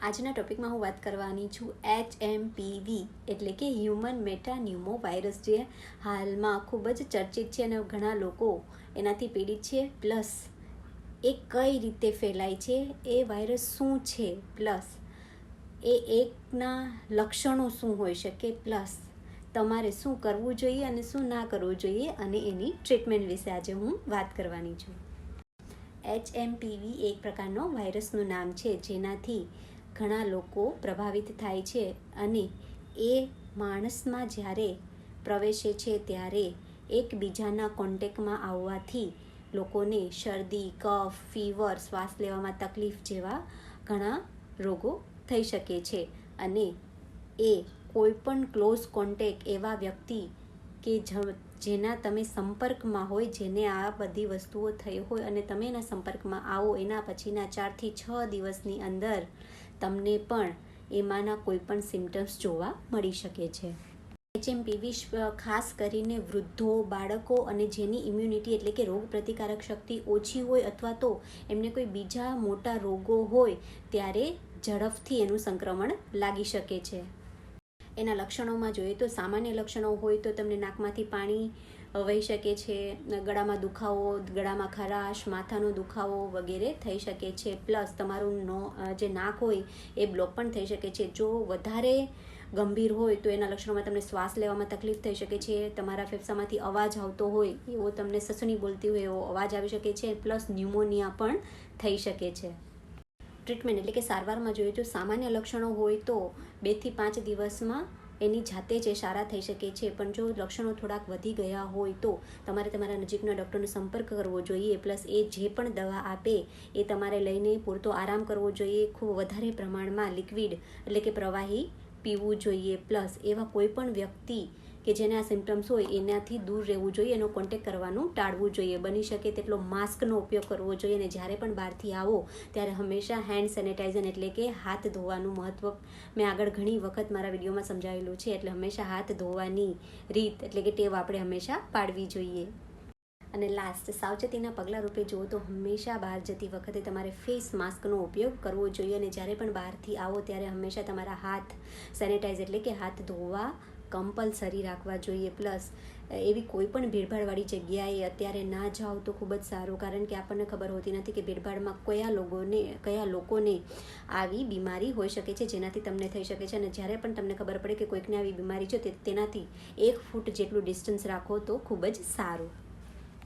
આજના ટોપિકમાં હું વાત કરવાની છું એચ એમ પીવી એટલે કે હ્યુમન મેટાન્યુમો વાયરસ જે હાલમાં ખૂબ જ ચર્ચિત છે અને ઘણા લોકો એનાથી પીડિત છે. પ્લસ એ કઈ રીતે ફેલાય છે? એ વાયરસ શું છે? પ્લસ એ એકના લક્ષણો શું હોઈ શકે? પ્લસ તમારે શું કરવું જોઈએ અને શું ના કરવું જોઈએ અને એની ટ્રીટમેન્ટ વિશે આજે હું વાત કરવાની છું. એચ એમ પીવી એક પ્રકારનો વાયરસનું નામ છે જેનાથી ઘણા લોકો પ્રભાવિત થાય છે અને એ માણસમાં જ્યારે પ્રવેશે છે ત્યારે એકબીજાના કોન્ટેકમાં આવવાથી લોકોને શરદી, કફ, ફીવર, શ્વાસ લેવામાં તકલીફ જેવા ઘણા રોગો થઈ શકે છે. અને એ કોઈપણ ક્લોઝ કોન્ટેક એવા વ્યક્તિ કે જેના તમે સંપર્કમાં હોય, જેને આ બધી વસ્તુઓ થઈ હોય અને તમે એના સંપર્કમાં આવો, એના પછીના ચારથી છ દિવસની અંદર તમને પણ એમાંના કોઈ પણ સિમ્ટમ્સ જોવા મળી શકે છે. એચએમપીવી ખાસ કરીને વૃદ્ધો, બાળકો અને જેની ઇમ્યુનિટી એટલે કે રોગ પ્રતિકારક શક્તિ ઓછી હોય અથવા તો એમને કોઈ બીજા મોટા રોગો હોય, ત્યારે ઝડપથી એનું સંક્રમણ લાગી શકે છે. એના લક્ષણોમાં જોઈએ તો સામાન્ય લક્ષણો હોય તો તમને નાકમાંથી પાણી વહી શકે છે ગળામાં દુખાવો, ગળામાં ખરાશ, માથાનો દુખાવો વગેરે થઈ શકે છે. પ્લસ તમારું નો જે નાક હોય એ બ્લોક પણ થઈ શકે છે. જો વધારે ગંભીર હોય તો એના લક્ષણોમાં તમને શ્વાસ લેવામાં તકલીફ થઈ શકે છે, તમારા ફેફસામાંથી અવાજ આવતો હોય એવો તમને સસણી બોલતી હોય એવો અવાજ આવી શકે છે, પ્લસ ન્યુમોનિયા પણ થઈ શકે છે. ટ્રીટમેન્ટ એટલે કે સારવારમાં જોઈએ તો સામાન્ય લક્ષણો હોય તો બેથી પાંચ દિવસમાં એની જાતે જ એ સારા થઈ શકે છે. પણ જો લક્ષણો થોડાક વધી ગયા હોય તો તમારે તમારા નજીકના ડૉક્ટરનો સંપર્ક કરવો જોઈએ પ્લસ એ જે પણ દવા આપે એ તમારે લઈને પૂરતો આરામ કરવો જોઈએ. ખૂબ વધારે પ્રમાણમાં લિક્વિડ એટલે કે પ્રવાહી પીવું જોઈએ. પ્લસ એવા કોઈ પણ વ્યક્તિ કે જેને આ સિમ્ટમ્સ હોય, એનાથી દૂર રહેવું જોઈએ, એનો કોન્ટેક કરવાનું ટાળવું જોઈએ. બની શકે તેટલો માસ્કનો ઉપયોગ કરવો જોઈએ અને જ્યારે પણ બહારથી આવો, ત્યારે હંમેશા હેન્ડ સેનિટાઇઝર એટલે કે હાથ ધોવાનું મહત્ત્વ મેં આગળ ઘણી વખત મારા વિડીયોમાં સમજાવેલું છે, એટલે હંમેશા હાથ ધોવાની રીત એટલે કે ટેવ આપણે હંમેશા પાડવી જોઈએ. અને લાસ્ટ સાવચેતીના પગલાં રૂપે જુઓ તો હંમેશા બહાર જતી વખતે તમારે ફેસ માસ્કનો ઉપયોગ કરવો જોઈએ અને જ્યારે પણ બહારથી આવો ત્યારે હંમેશા તમારા હાથ સેનિટાઈઝ એટલે કે હાથ ધોવા કમ્પલસરી રાખવા જોઈએ. પ્લસ એવી કોઈ પણ ભીડભાડવાળી જગ્યાએ અત્યારે ના જાઓ તો ખૂબ જ સારું, કારણ કે આપણને ખબર હોતી નથી કે ભીડભાડમાં કયા લોકોને કયા લોકોને આવી બીમારી હોઈ શકે છે, જેનાથી તમને થઈ શકે છે. અને જ્યારે પણ તમને ખબર પડે કે કોઈકને આવી બીમારી છે તેનાથી એક ફૂટ જેટલું ડિસ્ટન્સ રાખો તો ખૂબ જ સારું.